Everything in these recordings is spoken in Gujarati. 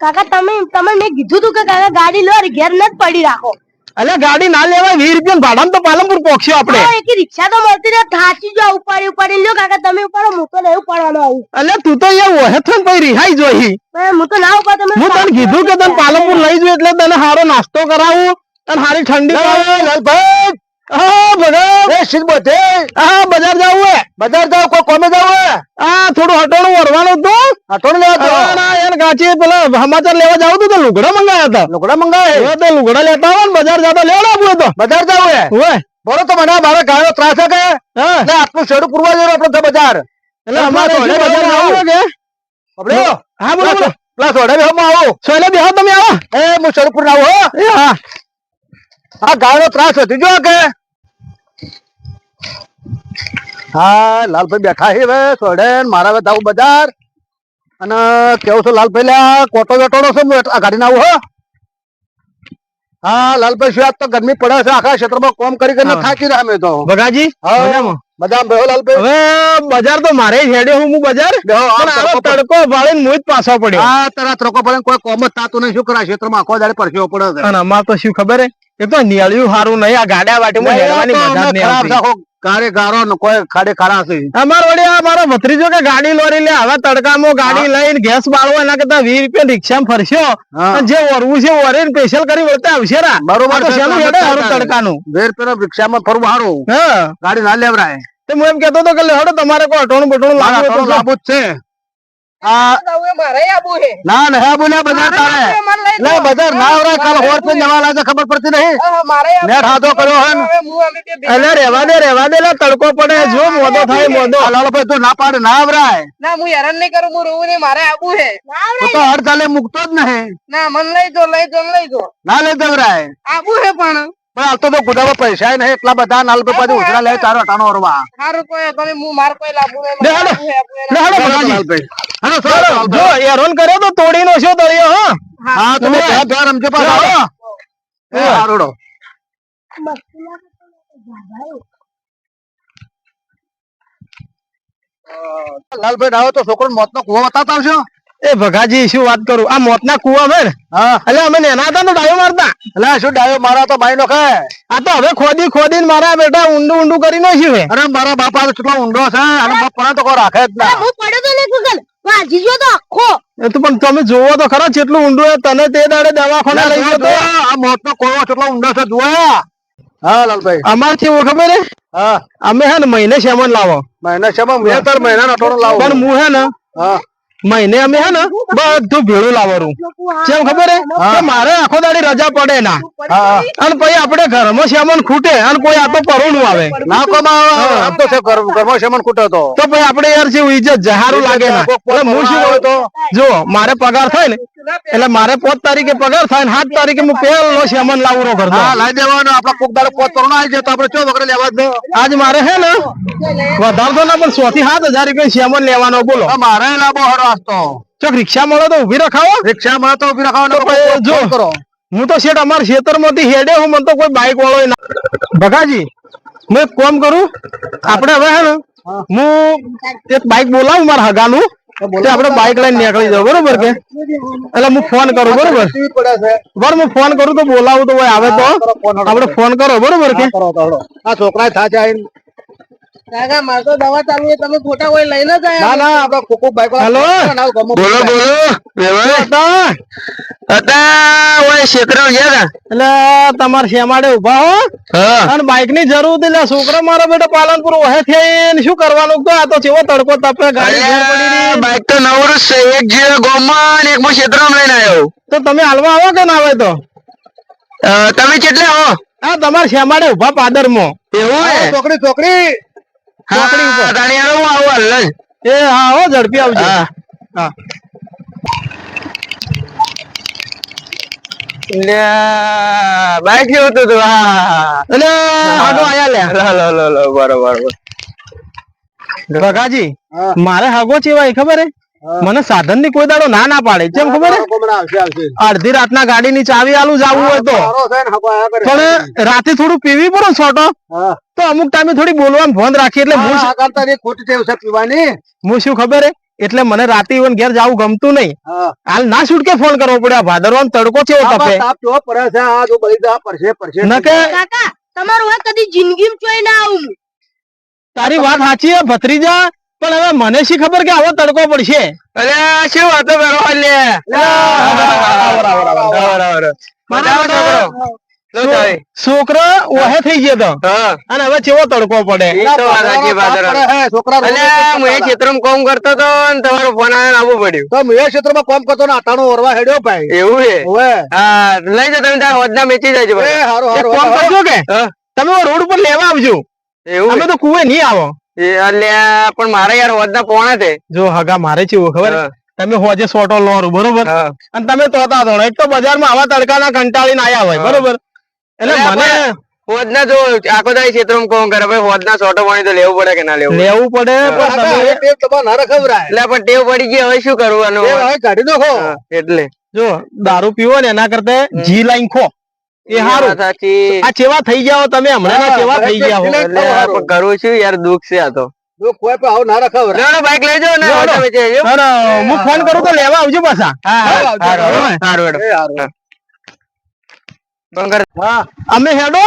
કાકા તમે તમે મેં કીધું તું કે કાકા ગાડી લો અને ઘેર ન પડી રાખો. અલે ગાડી ના લેવાય વીસ રૂપિયા ભાડા તો પાલનપુર પહોંચ્યો આપણે. એક રિક્ષા તો મળતી ને થાચી જો ઉપાડી ઉપાડી લ્યો કાકા તમે ઉપાડો હું તો નહીં ઉપાડવાનો આવું. અલે તું તો એવું હે થન ભાઈ રિહાઈ જોઈ. હું તો ના ઉપાડ તમે હું તને કીધું કે તને પાલનપુર લઈ જો એટલે તને સારો નાસ્તો કરાવું. અને સારી ઠંડી કરાવું હા બધા એ શીત બધે. હા બજાર જવું હે. બજાર જાવ કોઈ કોમે જાવ આ થોડું હટણું વરવાનું હતું. આટોણ લેવા કાચી હા, ના, પેલા સમાચાર લેવા જાવ તું લુગડા મંગાયા હતા. લુગડા મંગાવે તો લુગડા લેતા આવો ને બજાર જતા લેવડા આપવું તો. બજાર જાવ હે? બોલો તો મને મારે ગાયો ત્રાસ કે? હા. એટલે આટલું શેડું પૂરવા જવું આપડે તો બજાર. એટલે અમારે બજાર આવું કે. આપડે હા બોલો બોલો. પ્લસ ઓઢાવી માં આવો. સોયલે બેહો તમે આવો. એ હું શેડું પૂર આવો હો. હા. આ ગાયો ત્રાસ હતી જો કે? હા લાલભાઈ બેઠા છે હવે મારા હવે જાવું બજાર. અને કેવું છે લાલભાઈ લ્યા કોટો વેટોનો છે આ ગાડીને આવું હો. હા લાલભાઈ શું તો ગરમી પડે છે આખા ક્ષેત્રમાં કોમ કરી કરીને થાકી રહ્યા અમે તો. બગાજી હા. બધા બેહો લાલભાઈ. હવે બજાર તો મારે હેડે હું બજાર? તડકો ભાળીને મુજ પાછો પડ્યો. હા તારા તડકો પડે કોઈ કોમ જ થતું નહીં શું કરા ક્ષેત્રમાં આખો દાડે પરસેવો પડે અને અમાર તો શું ખબર હે? એક તો નિયાળ્યું સારું નહીં આ ગાડા વાટે હેડવાની મજા નહીં આવતી. આખો ગારે ને કોઈ ખાડે ખારા અમાર વળી મારો ભત્રીજો કે ગાડી લોરી લે હવે તડકામાં ગાડી લઈને ગેસ બાળવો એના કરતા વીસ રૂપિયા રિક્ષામાં ફરશો. જે વરવું છે ઓરીને સ્પેશિયલ કરી વળતા આવશે રા. બરોબર તડકાનું? વેર પેલો રિક્ષામાં ફરવું સારું હા. ગાડી ના લેવરાય. તો હું એમ કેતો તો કે લેવડો તમારે કોઈ અટોણું બટોણું તો હોય જ છે. ના ના બોલ્યા બજાર તારે. લે બજાર ના આવરાય કાલ હોર પે જવા લાગે ખબર પડતી નહીં. નેટ હાથો કર્યો હે એટલે રેવા દે રેવા દે તડકો પડે જો મોદો થાય મોદો. આ ભાઈ તું ના પાડે ના આવરાય. ના હું હેરાન નહીં કરું હું રોવું નહીં મારે આવું હે. તું તો હર ચાલે મૂકતો જ નહીં. ના મન લઈ દો લઈ દો લઈ દો ના લઈ દેવરાય આવું હે પણ. પણ હાલ તો તો પૈસા નહીં એટલા બધા નાલ ભાઈ પાછું ઉછરા લે તારો અટાણો ઓરવા સારું કોઈ તમે હું માર કોઈ લાભું નહીં લે મને હાલો. ચાલો, જો એરોન કર્યો તો તોડી નો છો તળિયો હા. હા તમે. ઘર ઘર રમજો પાછા. આવો. એ હારુડો. લાલભાઈ આવો તો છોકરો મોત નો કુવો બતાવતા આવશો એ ભગાજી શું વાત કરું? આ મોતના કુવા છે ને હા. એટલે અમે નેના હતા ને ડાયો મારતા. એટલે શું ડાયો મારા તો બાઈ નો ખે? આ તો હવે ખોદી ખોદીને મારા બેટા ઊંડું ઊંડું કરી નાખ્યું અરે મારા બાપા તો કેટલો ઊંડો છે અને બાપ તો કોઈ રાખે જ ના. હું પડ્યો તો ને ગુગલ. વાજી ગયો તો આખો એ તો પણ તમે જોવો તો ખરા કેટલું ઊંડું છે તને તે દાડે દવાખાને લઈ ગયો તો આ મોત નો કોવો કેટલો ઊંડો છે જુઓ. હા લાલભાઈ. અમાર કેવું ખબર હે. હા અમે હે ને મહિને શેમન લાવો. મહિના શેમન મેં ત્રણ મહિના લાવો. પણ હું હે ને હા. મહિને અમે હે ને બધું ભેળું લાવવાનું. કેમ ખબર હે? મારે આખો દાડી રજા પડે ના. અને પછી આપણે ઘરમાં શ્યામન ખૂટે અને કોઈ આ તો પરોણું આવે. ના કોમાં તો છે ઘરમાં શ્યામન ખૂટે તો. તો પછી આપણે યાર જેવું ઇજ્જત જહારું લાગે ના. હું શું કહું તો? જો મારે પગાર થાય ને એટલે મારે પોત તારીખે પગાર થાય સાત તારીખે હું પેલો સેમન લાવરો કરતો હા લઈ દેવાનો. આપડે કોક દાડો પોત કરોડ આવી જાય તો આપડે ચો વગર લેવા દો. આજ મારે હે ને વધારતો ના પણ સો થી સાત હજાર રૂપિયા સેમન લેવાનો બોલો. મારે લાવો હરો આસ્તો ચોક રિક્ષા મળે તો ઊભી રખાવો. રિક્ષા મળે તો ઊભી રખાવો જો. કરો. હું તો શેઠ અમારા ખેતરમાંથી હેડે હું મને તો કોઈ બાઈક વાળો ના ભગાજી હું એક કોમ કરું. આપણે હવે હે ને હું. એક બાઈક બોલાવું મારા હગાનું. આપણે બાઈક લઈને નીકળી જાવ બરોબર કે? એટલે હું ફોન કરું બરોબર? બરાબર હું ફોન કરું તો બોલાવું તો આવે તો? આપડે ફોન આપણે ફોન કરો બરોબર કે? આ છોકરા આઈને કાકા મારે તો દવા ચાલુ છે. તમે ખોટા કોઈ લઈને જ ના ના આપડા કોકો બાઈક હેલો? બોલો હતા? હતા ઓય ક્ષેત્ર ગયા એટલે તમારે શેમાડે ઊભા હો. અને બાઈકની જરૂર હતી એટલે છોકરા મારા બેટા પાલનપુર ઓહે થઈને શું કરવાનું? તો આ તો ચેવો તડકો તપે ગાડી ઘેર પડી બાઈક તો નવરું છે એક જે ગોમાં અને એક માં ક્ષેત્રમાં લઈને આવ્યો તો તમે હાલવા આવો કે ના આવે તો? તમે કેટલે હો? હા તમારે શેમાડે ઊભા પાદરમાં એવું છોકરી છોકરી. ચોકડી ઉપર. રાણીયાનો હું આવું હાલ જ. એ હા હો ઝડપી આવજો હા. હા બાઈક જેવું હતું તું, હા. એટલે આગો આયા લે લો, લો, લો, લો, બરોબર, બરોબર. મારે હાગો ચેવાય ખબર હે મને સાધનની કોઈ દાડો ના ના પાડે કેમ ખબર હે હમણાં આવશે, આવશે. અડધી રાતના ગાડી ની ચાવી આલું જવું હોય તો. પણ રાતે થોડું પીવી પડે છોટો હા. તો અમુક ટાઈમે થોડી બોલવાનું ફોન રાખી એટલે હું કરતા એક ખોટી ટેવ છે પીવાની. હું શું ખબર હે? એટલે મને રાતે ઈવન ઘેર જવું ગમતું નહીં. હાલ ના છૂટકે ફોન કરવો પડે? આ ભાદરવાનો તડકો છે આમાં તપે કાકા તમારું હવે કદી જિંદગીમાં જોઈ ના આવું. તારી વાત સાચી હે ભત્રીજા. પણ હવે મને શી ખબર કે આવો તડકો પડશે? અરે શું વાતો કરો લે છો- છોકરો ઓહે થઈ ગયો તો. અને હવે ચેવો તડકો પડે? છોકરા કામ કરતો તો ને તમારો ફોન આવ્યો આવવું પડ્યું. તો મેં ક્ષેત્રમાં કામ કરતો ને આટાનો ઓરવા હેડ્યો ભાઈ. એવું છે? હા લઈ જાઓ તમે તારા હોદના મેચી જાજો એ હારો હારો કામ કરજો કે? તમે રોડ ઉપર લેવા આવજો. એવું અમે તો કુએ નહીં આવો? પણ મારે યાર હોદના પોણા છે. જો હગા મારે ચેવું ખબર? હા. તમે હોજે સોટો લો બરોબર? અને તમે તોતા ધોણો એક તો બજારમાં આવા તડકાના કંટાળીને આયા હોય બરોબર? એટલે મને હોદના જો આખો દાડી ક્ષેત્રમાં કોણ કરે? ભાઈ હોદના સોટો પાણી તો લેવું પડે કે ના લેવું લેવું પડે પણ તમે ટેવ ટેપ ના રખવરાય. એટલે પણ ટેવ પડી ગઈ હવે શું કરવાનું એ હવે કાઢી નાખો. એટલે. જો દારૂ પીવો ને એના કરતા જી લાઈન ખો. એ હારું. સાચી. આ ચેવા થઈ ગયા હો તમે? હમણાં ના ચેવા થઈ ગયા હો? એટલે- કરવું છું યાર દુઃખ છે આ તો. દુખ હોય પણ આવું ના. લેવડો બાઈક લેજો ને હું ફોન કરું તો લેવા આવજો પાછા. હા હારું હારું. બંગર હા અમે હેડો?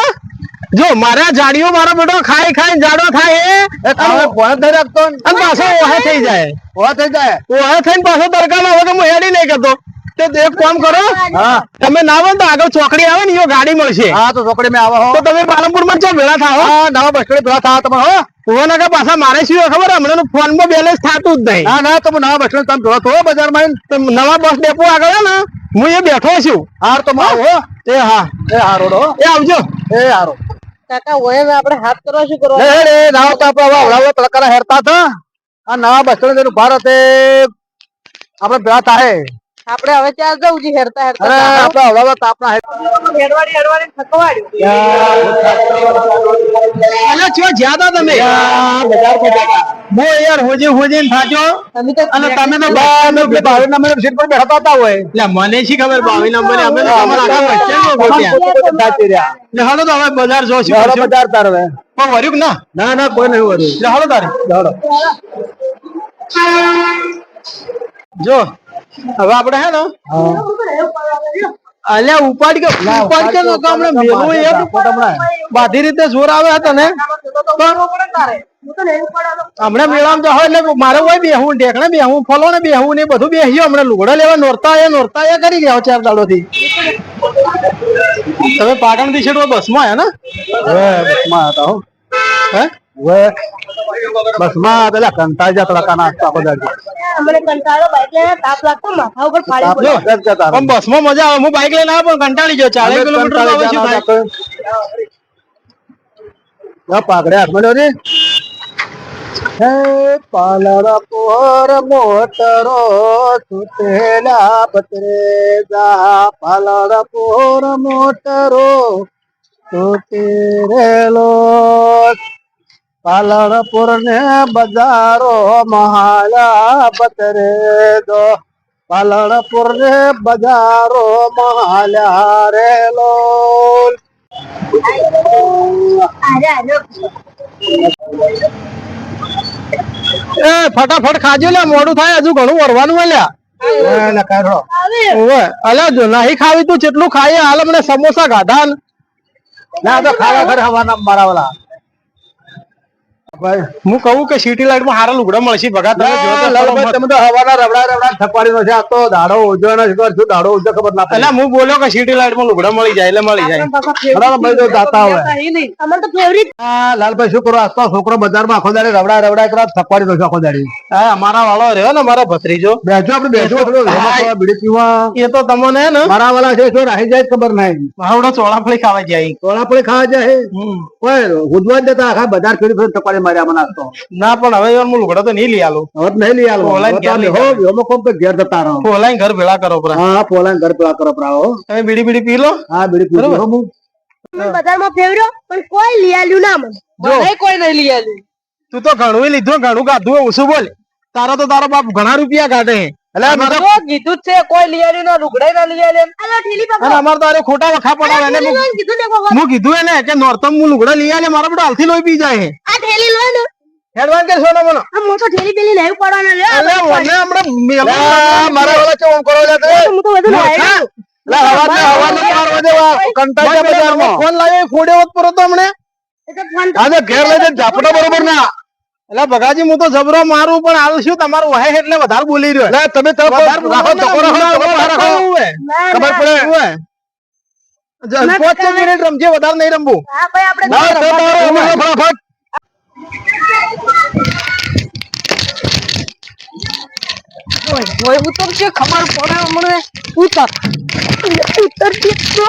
જો મારા જાડીઓ મારો બેટો ખાઈ ખાઈ જાડો થાય એ એ તમે ભોળ થઈ રાખતો. અને પાછો ઓહે થઈ જાય. ઓહે થઈ જાય. ઓહે થઈને પાછો તડકામાં હોય તો હું હેડી નહીં કરતો. તે એક કામ કરો. હા. તમે ના હોય તો આગળ ચોકડી આવે ને એ ગાડી મળશે. હા તો ચોકડી મેં આવો હો. તો તમે પાલનપુરમાં ચો ભેળા થાઓ? હા નવા બસ સ્ટેન્ડ પેલા થા તમે હો. ઓહો ના પાછા મારે શું ખબર? હમણાં ફોનમાં બેલેન્સ થતું જ નહીં. ના ના તમે નવા બસ સ્ટેન્ડ તમે આવીને. નવા બસ ડેપો આગળ ને. હું એ બેઠો છું. હાર તો મારો હો. એ હા. એ હારો રો એ આવજો. એ હારો. કાકા ઓય આપણે હાથ કરવા શું કરવા? એ રે નાવ તો આપણે હવડાવવા તડકાના હેરતા હતા. આ નવા બસ સ્ટેન્ડ જેનું ભારત એ આપણે ભેળા થાય આપણે હવે ચાલ જવું છે હેરતા અરે હેરતા આપણે હવડાવવા તાપના હેર હેડવાડી હેડવાડી થકવાડ્યું. અલે છો જ્યાદા તમે. મો યાર હોજે હોજે થાજો. તમે તો અને તમે તો બાવીસ બાવીસ નંબર સીટ પર બેઠા હતા હોય. એટલે મને શી ખબર બાવી નંબર? અમે તો તમારા આખા વચ્ચેનો ગોત્યા. એટલે હાલો તો હવે બજાર જોશું હાલો બજાર તાર હવે. પણ વર્યું ના? ના ના કોઈ નહીં વર્યું. એટલે હાલો તારે. હાલો. જો હવે આપણે હે ને અલ્યા ઉપાડ કે ઉપાડ કે લોકો હમણાં મેલું એક બાધી રીતે જોર આવે હતા ને? હમણાં મેળામાં તો એટલે મારે હોય બેહું ઢેકણે બેહું ફલો ને બેહું ને બધું બેહ્યું હમણાં લુગડા લેવા નોરતા એ નોરતા એ કરી ગયા ચાર દાડો થી તમે પાટણથી છેડો બસમાં આયા ને? હવે બસમાં હતા હો. હે? હવે બસમાં પેલા કંટાળ જા તડકા નાસ્તા આખો દાડી કંટાળો બાઈક લઈને તાપ લાગતો માથા ઉપર ફાડી પડ્યો. મજા જ જતા પણ બસમાં મજા આવે. હું બાઈક લઈને આવ્યો પણ કંટાળી ગયો. ચાલીસ કિલોમીટર આવે છે બાઈક. પાઘડે હાથમાં લ્યો ને. હે પાલરા પોર મોટરો સુતેલા પતરેજા પાલરા પોર મોટરો સુતેરેલો પાલરપુર ને બજારો મહાલા પતરે દો પાલરપુર ને બજારો મહાલા રેલો અરે, અરે. એ ફટાફટ ખાજો લે મોડું થાય હજુ ઘણું વરવાનું હોય. અલ્યા જો નહીં ખાવી તું જેટલું ખાઈએ હાલ મને સમોસા ગાધા ને. ના તો ખાવા ઘર હવાના મારા વાલા હું કહું કે સિટી લાઈટમાં હારા લુગડા મળશે. ભગા તમે જો. તમે તો હવાના રબડા રબડા થપાડી નો છે. આ તો દાડો ઉજો ને ખબર શું દાડો ઉજો ખબર ના પડે. હું બોલ્યો કે સિટી લાઈટમાં લુગડા મળી જાય એટલે મળી જાય. બરાબર ભાઈ તો જાતા હોય. અમાર તો ફેવરિટ આ લાલભાઈ શું કરો? આજ તો છોકરો બજારમાં આખો દાડે રબડા રબડા કરો થપાડી નો છે આખો દાડી. હા અમારા વાળો રહ્યો ને મારો ભત્રીજો. બેજો આપણે બેજો થોડો બીડી પીવા. એ તો તમને હે ને. મારા વાળા છે શું રાહી જાય ખબર નહીં. હાવડા ચોળાફળી ખાવા જાય. ચોળાફળી ખાવા જાય? હમ. ઓય ઉદવા દેતા આખા બજાર ફેરી ફેરી થકવાડી માર્યા મને તો. ના પણ હવે યાર હું લુગડા તો નહીં લઈ આલું. હવે નહીં લઈ આલો. તો ઘેર લઈ હો વ્યોમો કોમ તો ઘેર જતા રહો. ઓલાઈ ઘર ભેળા કરો પરા હા પોલાને ઘર ભેળા કરો પ્રાવો તમે બીડી બીડી પી લો. હા બીડી પીધી હો હું. અમે બજારમાં ફેવર્યો પણ કોઈ લઈ આલ્યું ના મને. મને કોઈ નહીં લઈ આલ્યું. તું તો ઘણું લીધું ઘણું ગાધું ઓછું બોલ. તારા તો તારો બાપ ઘણા રૂપિયા કાઢે. કીધું છે કોઈ લઈ ના લુગડાય ના લઈ આલ્યા અલો ઠેલી અને પકડો અમારે ખોટા વખા પડાવે એને ઠેલી હું- લોને કીધું ને હું કીધું એને કે નોરતમ હું લુગડા લઈ આલે મારો બેટો હાલથી લોહી પી જાય આ ઠેલી લો. ને હેડવાન કે સોના મને આ મોટો ઠેલી પેલી નહીં પડવાનો લે અલે મને હમણાં મેલો મારા વાળા ચો કરો લે તે? હું તો બધું લાવ્યો. લે હવા દે હવા દે મારવા દે વા છે બજારમાં. ફોન લાવ્યો ફોડે હોત પર તો હમણે. એ તો ફોન આજે ઘેર લઈ જઈને ઝાપડા બરોબર ના. એટલે ભગાજી હું તો જબરો મારું પણ આવું શું? તમારું વહે એટલે વધારે બોલી રહ્યો. લે તમે તો રાખો ધક્કો રાખો ધક્કો રાખો. ના, ખબર પડે? પાંચ મિનિટ રમજે વધારે નહીં રમવું. હા ભાઈ આપણે ના તો તારો ઉમેરો ફટાફટ. ઓય ઉતરશે ખબર પડે હમણે ઉતર ઉતરશે તો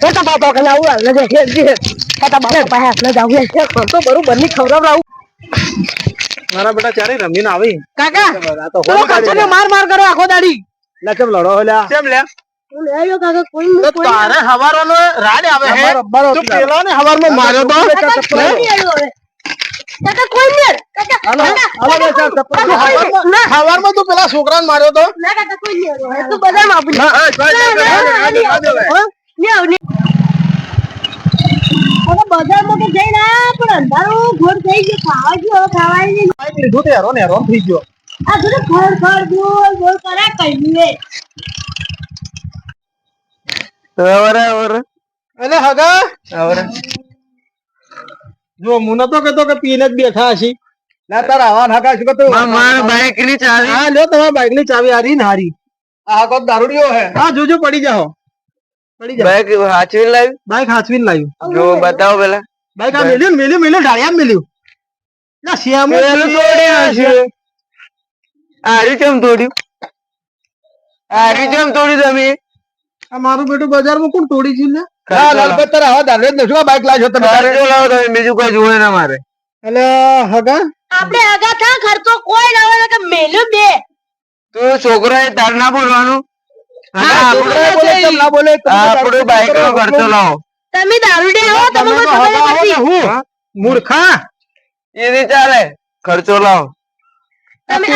કાકા બાપા કને આવું હાલ ને હે હે કાકા બાપા પાસે હાથ ને જાવ હે તો બરોબરની ખવડાવડાવું મારા બેટા ચારે રમીને આવી કાકા આ તો કચ્છને માર માર કરો આખો દાડી લે કેમ લડો લ્યા કેમ લે તારે હવારનો રાડ આવે હે તું પેલા ને હવારમાં માર્યો તો કાકા કોઈ નહીં કાકા. ના હવારમાં તું પેલા છોકરાને માર્યો તો ના કાકા કોઈ એ તો બધામાં આપું ના ના, ના, ના, ના બજારમાં તો જઈને આયા, પણ અંધારું ઘોર થઈ ગયું. ખાવા ગયું ખાવાય નહીં. હેરોન થઈ ગયો. આ બધું કરે બરાબર એટલે હગા જો હું નતો કહેતો કે પીને જ બેઠા હશી. ના તારા આવા નાખા શું કતો મારા બાઈકની ચાવી. હા લ્યો તમારા બાઈકની ચાવી હારી ને હારી. આ કોક દારૂડિયો હે. હા જોજો પડી જાઓ. બાઈક હાચવીને લાવ્યું? બાઈક હાચવીને લાવ્યું. જો બતાવો પેલા. બાઈક આ મેલ્યું મેલ્યું મેલ્યું. ઢાળિયા મેલ્યું. ના શ્યામ તોડ્યું હશે આર્યું કેમ તોડ્યું આર્યું કેમ તોડ્યું તમે? આ મારું બેટું બજારમાં કોણ તોડી છે ને? હા લાલપત તારા હવા દારૂ જ નથી બાઈક લાવ્યો તમે તારે. ખર્ચો લાવો તમે બીજું કોઈ જોવે ના મારે. એટલે હગા? આપણે હગા થા ખર્ચો કોઈ ના હોય કે મેલ્યું બે. તું છોકરા એ તાર ના બોલવાનું તમે નો દારૂડે તમે ખબર ને મૂર્ખા? એ ચાલે ખર્ચો લાવો. તમે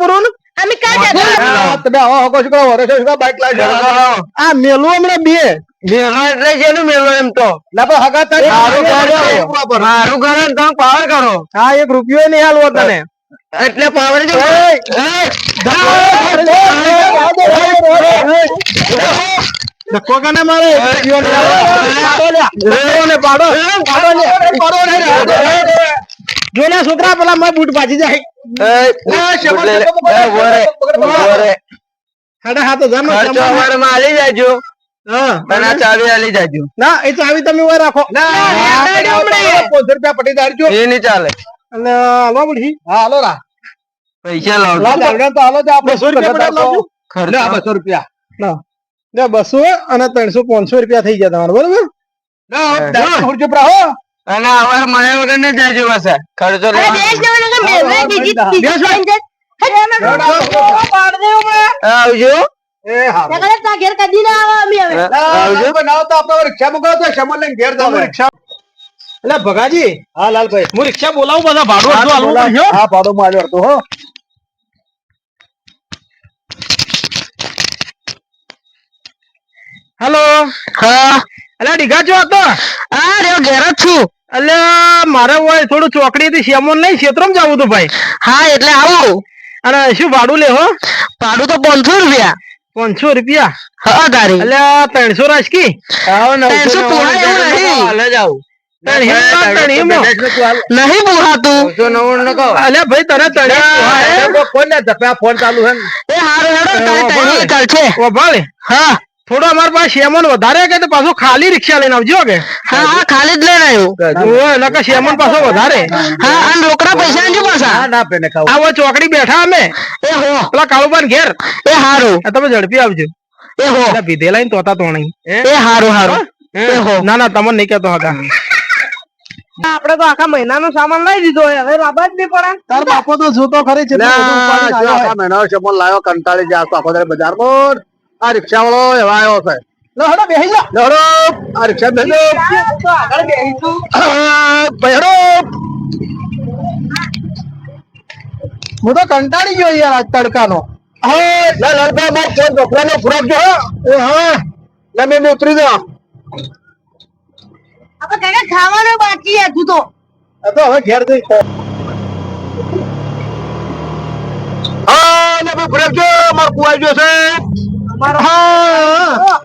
પૂરો ને? અમે કાં જતા તમે હકો વરે આ મેલું હમણાં બે. મેલો એટલે શેનું મેલો એમ તો? લા પણ હગા તારું કરો. મારું કરો ને તમે પાવર કરો. હા એક રૂપિયો નહીં હાલવો તને. એટલે પાવર જો ધક્કો કાને મારે. પાડો ને ને ને જો ને છોકરા પેલા મારે બૂટ પાછી જાય નો જાજો હા અને આ ચાવી આલી જાજો ના એ ચાવી તમે રાખો પાંચસો રૂપિયા પટી દાડજો એ નહીં ચાલે અને હાલવા પડશે હા હાલો રા. પૈસા લાવો લા દારૂડિયા તો હાલો જ આપણે 200 રૂપિયા પડ્યા લાવજો. લે આ ખર્ચો બસો રૂપિયા. ના. ને 200 અને ત્રણસો પાંચસો રૂપિયા થઈ ગયા તમારે બરોબર? ના, દારૂ ખુરચી પર આવો. અને અમારે માયા વગર ને જાજો બસ ખર્ચો લે દેશ દેવાનો કે મેલ્યું બીજી આવજો. એ તા ઘેર કદી ના આવે અમે હવે. આવજો. બનાવો તો આપણે રિક્ષા મોકલો તો શમન લઈને ઘેર જાવ રિક્ષા એટલે ભગાજી. હા લાલભાઈ. હું રિક્ષા બોલાવું બધા ભાડું અડધું હાલવું પડશે હા. પાડો માં હતો હો. હેલો. હા. અલ્યા ડીઘા છો હતો આ રે ઘેર જ છું. અલ્યા મારે હોય થોડું ચોકડી થી શ્યામોન નહીં ક્ષેત્રમાં જવું હતું ભાઈ. હા એટલે આવું. અને શું ભાડું લે હો? ભાડું તો પાંચસો રૂપિયા. પાંચસો રૂપિયા? હા તારી અલ્યા ત્રણસો રાજકી? આવો ત્રણસો નવસો પોણા એવું નહીં. હાલ જ આવું. નહીં પોહાતું નવસો નવ્વાણું નો કહો. અલ્યા ભાઈ તને તણે ફોન ને ધપ્યા ફોન ચાલુ છે એ હારું હેડો ચાલશે ઓ ભાલે હા. થોડો અમારા પાસે શેમન વધારે કે તો પાછું ખાલી રિક્ષા લઈને આવજો કે? હા હા ખાલી જ લઈને આવ્યો. શ્યામોન પાછો વધારે. હા અને રોકડા પૈસા પાછા. ના ના પેને ખાવ. આ ચોકડી બેઠા અમે. એ હો. પેલા કાળુબાન ઘેર. એ હારું. તમે ઝડપી આવજો. એ હો. ને તોતા તોણી. એ? હારું હારું. એ હો. ના ના તમને નહીં કેતો હતા. આપડે તો આખા મહિનાનો સામાન લઈ દીધો હોય હવે લાભ જ નહીં પડે. તાર બાપો તો જોતો ખરી છે આખા મહિનાનો શમન લાવ્યો કંટાળી જાય આખો તારે બજાર. પર આ રિક્ષા વાળો એવા આવ્યો છે. બેહી આ રિક્ષા તો આગળ. હું તો કંટાળી ગયો યાર આજ તડકાનો. હા, લે લાલભાઈ મારો ફોન છોકરાનો જો હા. લે મેં ઉતરી દો તો કાકા ખાવાનું બાકી હતું તો. તો હવે ઘેર જઈ હા ને ભાઈ ફરક માર કુવાઈ ગયો છે. હા.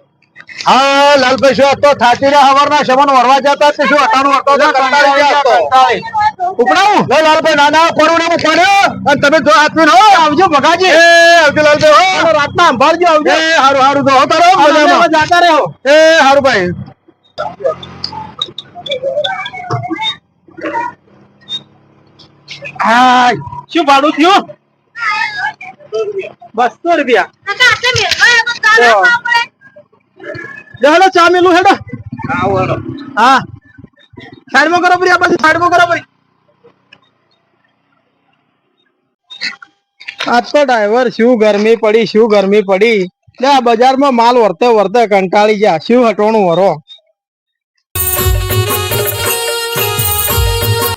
હા લાલભાઈ શું હતો થાકી રહ્યા હવારના શમન વરવા જતા તે શું અટાણું હતો તો કંટાળી ગયા હતો. ઉપડાવું? લે લાલભાઈ નાના કોરોના માં પડ્યો અને તમે જો હાથમાં હો. આવજો ભગાજી. એ આવજો લાલભાઈ હો. રાતના સંભાળજો આવજો. એ હારું હારું તો હો તારો. મજામાં. જાતા રહ્યો એ હારું ભાઈ. હા, શું ભાડું થયું? બસો રૂપિયા. હેડો ચા મેલું હેડો. હા. સાઈડમાં કરો પરી આ બાજુ સાઈડમાં કરો પરી આજ તો ડ્રાઈવર શું ગરમી પડી, શું ગરમી પડી. બજારમાં માલ વર્તે વર્તે કંટાળી ગયા. શું હટોણું વરો?